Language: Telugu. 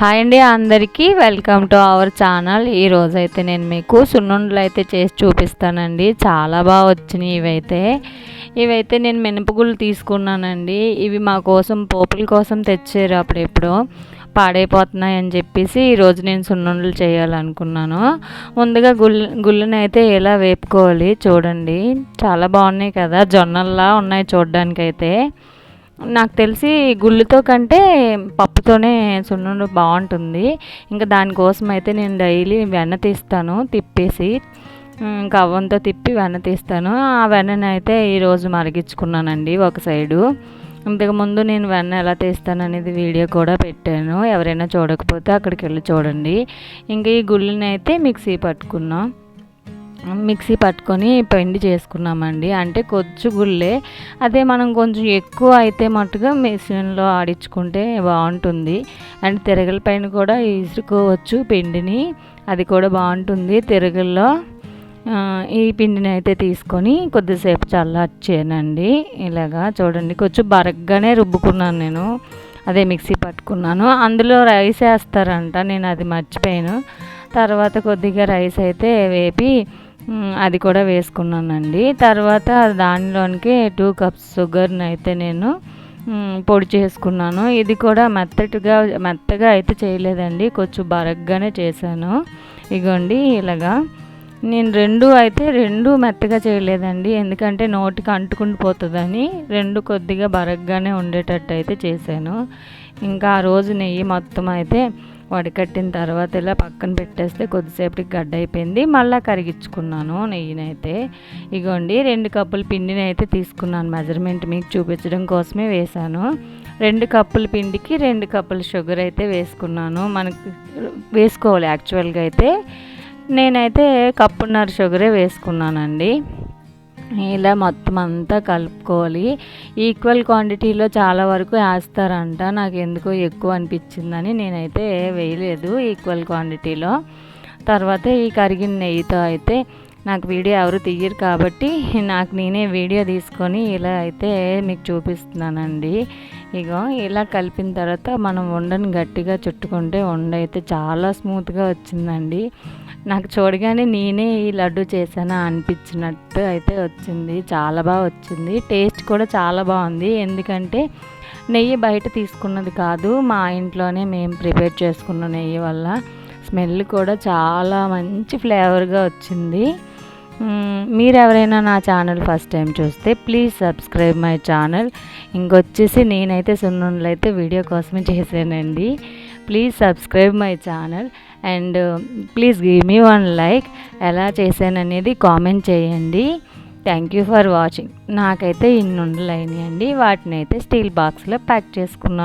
హాయ్ అండి అందరికీ. వెల్కమ్ టు అవర్ ఛానల్ ఈరోజు అయితే నేను మీకు సున్నుండలు అయితే చేసి చూపిస్తానండి. చాలా బాగా వచ్చినాయి ఇవైతే. ఇవైతే నేను మినపగుళ్ళు తీసుకున్నానండి. ఇవి మా కోసం పోపుల కోసం తెచ్చారు అప్పుడెప్పుడు. పాడైపోతున్నాయి అని చెప్పేసి ఈరోజు నేను సున్నుండలు చేయాలనుకున్నాను. ముందుగా గుళ్ళు గుళ్ళని అయితే ఎలా వేపుకోవాలి చూడండి. చాలా బాగున్నాయి కదా. జొన్నల్లా ఉన్నాయి చూడడానికైతే. నాకు తెలిసి గుళ్ళతో కంటే పప్పుతోనే సున్నుండ బాగుంటుంది. ఇంకా దానికోసం అయితే నేను డైలీ వెన్న తీస్తాను తిప్పేసి కవ్వంతో తిప్పి వెన్న తీస్తాను. ఆ వెన్నని అయితే ఈరోజు మరిగించుకున్నానండి ఒక సైడు. ఇంతకుముందు నేను వెన్న ఎలా తీస్తాను అనేది వీడియో కూడా పెట్టాను. ఎవరైనా చూడకపోతే అక్కడికి వెళ్ళి చూడండి. ఇంకా ఈ గుళ్ళని అయితే మిక్సీ పట్టుకున్నాం. మిక్సీ పట్టుకొని పిండి చేసుకున్నామండి. అంటే కొంచెం గుళ్ళే. అదే మనం కొంచెం ఎక్కువ అయితే మట్టుగా మిషన్లో ఆడించుకుంటే బాగుంటుంది. అండ్ తిరగల పైన కూడా ఇసుకోవచ్చు పిండిని. అది కూడా బాగుంటుంది. తిరగల్లో ఈ పిండిని అయితే తీసుకొని కొద్దిసేపు చల్లార్చానండి. ఇలాగా చూడండి. కొంచెం బరగ్గానే రుబ్బుకున్నాను నేను. అదే మిక్సీ పట్టుకున్నాను. అందులో రైస్ వేస్తారంట. నేను అది మర్చిపోయాను. తర్వాత కొద్దిగా రైస్ అయితే వేపి అది కూడా వేసుకున్నానండి. తర్వాత దానిలోనికి టూ కప్స్ షుగర్ని అయితే నేను పొడి చేసుకున్నాను. ఇది కూడా మెత్తటిగా మెత్తగా అయితే చేయలేదండి. కొంచెం బరగ్గానే చేశాను. ఇగోండి ఇలాగా నేను రెండు అయితే రెండు మెత్తగా చేయలేదండి. ఎందుకంటే నోటికి అంటుకుని పోతుందని రెండు కొద్దిగా బరగ్గానే ఉండేటట్టు అయితే చేశాను. ఇంకా ఆ రోజు నెయ్యి మొత్తం అయితే వడకట్టిన తర్వాత ఇలా పక్కన పెట్టేస్తే కొద్దిసేపటికి గడ్డ అయిపోయింది. మళ్ళీ కరిగించుకున్నాను నెయ్యినైతే. ఇగోండి రెండు కప్పుల పిండిని అయితే తీసుకున్నాను. మెజర్మెంట్ మీకు చూపించడం కోసమే వేశాను. రెండు కప్పుల పిండికి రెండు కప్పుల షుగర్ అయితే వేసుకున్నాను. మనకి వేసుకోవాలి యాక్చువల్గా అయితే. నేనైతే కప్పున్నర షుగరే వేసుకున్నానండి. ఇలా మొత్తం అంతా కలుపుకోవాలి. ఈక్వల్ క్వాంటిటీలో చాలా వరకు వేస్తారంట. నాకు ఎందుకో ఎక్కువ అనిపించిందని నేనైతే వేయలేదు ఈక్వల్ క్వాంటిటీలో. తర్వాత ఈ కరిగిన నెయ్యితో అయితే నాకు వీడియో ఎవరు తీయరు కాబట్టి నాకు నేనే వీడియో తీసుకొని ఇలా అయితే మీకు చూపిస్తున్నానండి. ఇగో ఇలా కలిపిన తర్వాత మనం ఉండని గట్టిగా చుట్టుకుంటే ఉండ అయితే చాలా స్మూత్గా వచ్చిందండి. నాకు చూడగానే నేనే ఈ లడ్డు చేశానా అనిపించినట్టు అయితే వచ్చింది. చాలా బాగా వచ్చింది. టేస్ట్ కూడా చాలా బాగుంది. ఎందుకంటే నెయ్యి బయట తీసుకున్నది కాదు మా ఇంట్లోనే మేము ప్రిపేర్ చేసుకున్న నెయ్యి వల్ల స్మెల్ కూడా చాలా మంచి ఫ్లేవర్గా వచ్చింది. మీరు ఎవరైనా నా ఛానల్ ఫస్ట్ టైం చూస్తే ప్లీజ్ సబ్స్క్రైబ్ మై ఛానల్. ఇంకొచ్చేసి నేనైతే సున్నుండలు అయితే వీడియో కోసమే చేశానండి. Please subscribe my channel and please give me one like. ఎలా చేశాననేది కామెంట్ చేయండి. Thank you for watching. నాకైతే ఇన్ని ఉండలు అయినాయండి వాటిని అయితే స్టీల్ బాక్స్లో ప్యాక్ చేసుకున్నాను